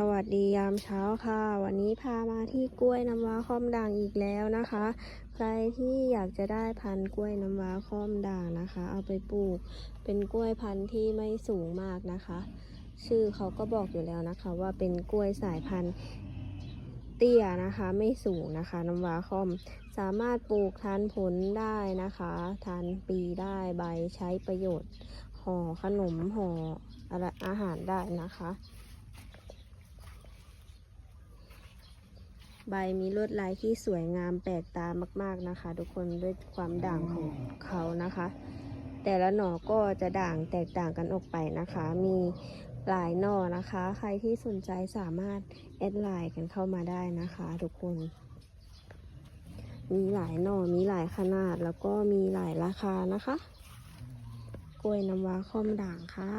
สวัสดียามเช้าค่ะ วันนี้พามาที่กล้วยน้ำว้าค่อมด่างอีกแล้วนะคะ ใครที่อยากจะได้พันธุ์กล้วยน้ำว้าค่อมด่างนะคะ เอาไปปลูก เป็นกล้วยพันธุ์ที่ไม่สูงมากนะคะ ชื่อเขาก็บอกอยู่แล้วนะคะ ว่าเป็นกล้วยสายพันธุ์เตี้ยนะคะ ไม่สูงนะคะ น้ำว้าค่อมสามารถปลูกทานผลได้นะคะทานปีได้ใบใช้ประโยชน์ห่อขนมห่ออะไรอาหารได้นะคะ ใบมีลวดลายที่สวยงามแปลกตามาก ๆนะคะ ทุกคนด้วยความด่างของเขานะคะ แต่ละหน่อก็จะด่างแตกต่างกันออกไปนะคะ มีหลายหน่อนะคะ ใครที่สนใจสามารถแอดไลน์กันเข้ามาได้นะคะ ทุกคน มีหลายหน่อมีหลายขนาดแล้วก็มีหลายราคานะคะ กล้วยน้ำว้าค่อมด่างค่ะ